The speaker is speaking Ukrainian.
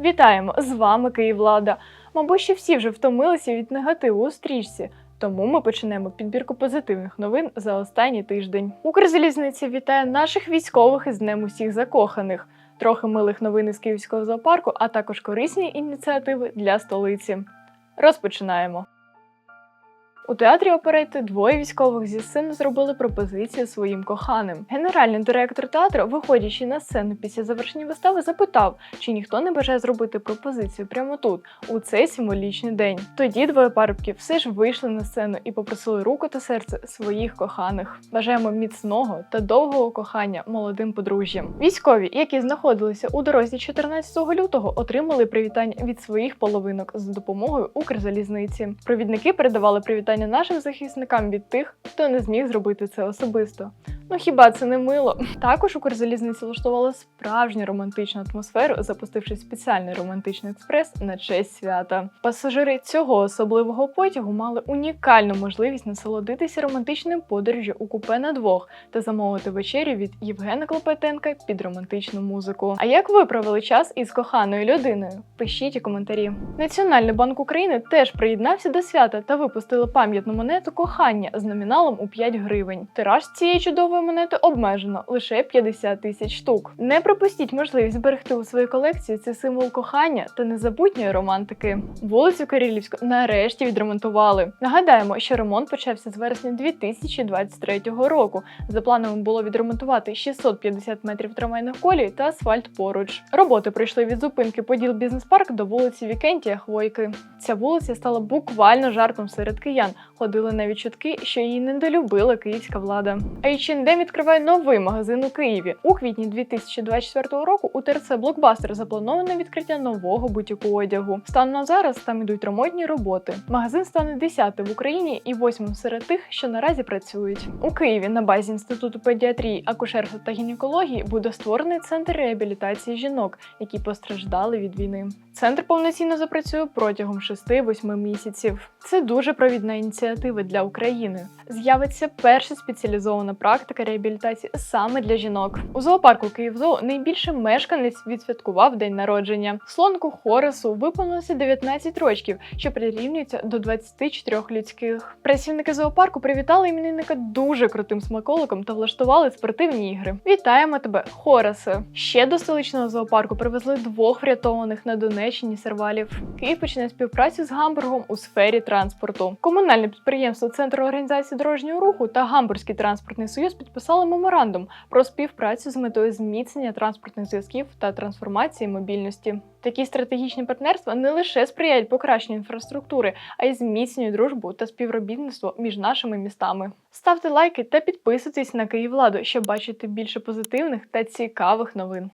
Вітаємо! З вами Київлада. Мабуть, ще всі вже втомилися від негативу у стрічці. Тому ми почнемо підбірку позитивних новин за останній тиждень. Укрзалізниця вітає наших військових із Днем усіх закоханих. Трохи милих новин із Київського зоопарку, а також корисні ініціативи для столиці. Розпочинаємо. У театрі оперети двоє військових зі сцени зробили пропозицію своїм коханим. Генеральний директор театру, виходячи на сцену після завершення вистави, запитав, чи ніхто не бажає зробити пропозицію прямо тут, у цей символічний день. Тоді двоє парубків все ж вийшли на сцену і попросили руку та серце своїх коханих. Бажаємо міцного та довгого кохання молодим подружжям. Військові, які знаходилися у дорозі 14 лютого, отримали привітання від своїх половинок за допомогою Укрзалізниці. Провідники передавали привітання нашим захисникам від тих, хто не зміг зробити це особисто. Ну хіба це не мило? Також Укрзалізниця влаштувала справжню романтичну атмосферу, запустивши спеціальний романтичний експрес на честь свята. Пасажири цього особливого потягу мали унікальну можливість насолодитися романтичною подорожжю у купе на двох та замовити вечерю від Євгена Клопотенка під романтичну музику. А як ви провели час із коханою людиною? Пишіть у коментарі. Національний банк України теж приєднався до свята та випустили пам'ятну монету кохання з номіналом у 5 гривень. Тираж цієї чудової монети обмежено лише 50 тисяч штук. Не пропустіть можливість зберегти у своїй колекції цей символ кохання та незабутньої романтики. Вулицю Кирилівську нарешті відремонтували. Нагадаємо, що ремонт почався з вересня 2023 року. За планами було відремонтувати 650 метрів трамвайних колій та асфальт поруч. Роботи пройшли від зупинки Поділ бізнес-парк до вулиці Вікентія Хвойки. Ця вулиця стала буквально жартом серед киян. Ходили навіть чутки, що її недолюбила київська влада. H&M відкриває новий магазин у Києві. У квітні 2024 року у ТРЦ Блокбастер заплановане відкриття нового бутіку одягу. Станом на зараз там ідуть ремонтні роботи. Магазин стане 10 в Україні і 8 серед тих, що наразі працюють. У Києві на базі інституту педіатрії, акушерства та гінекології буде створений центр реабілітації жінок, які постраждали від війни. Центр повноцінно запрацює протягом 6-8 місяців. Це дуже провідна ініціатива для України. З'явиться перша спеціалізована практика реабілітації саме для жінок. У зоопарку Київзоо найбільше мешканець відсвяткував день народження. Слонку Хорасу виповнилося 19 років, що прирівнюється до 24 людських. Працівники зоопарку привітали іменинника дуже крутим смаколиком та влаштували спортивні ігри. Вітаємо тебе, Хорасе! Ще до столичного зоопарку привезли двох врятованих на Донеччині сервалів. Київ почне співпрацю з Гамбургом у сфері транспорту. Комунальне підприємство Центр організації дорожнього руху та Гамбурзький транспортний союз підписали меморандум про співпрацю з метою зміцнення транспортних зв'язків та трансформації мобільності. Такі стратегічні партнерства не лише сприяють покращенню інфраструктури, а й зміцнюють дружбу та співробітництво між нашими містами. Ставте лайки та підписуйтесь на Київладу, щоб бачити більше позитивних та цікавих новин.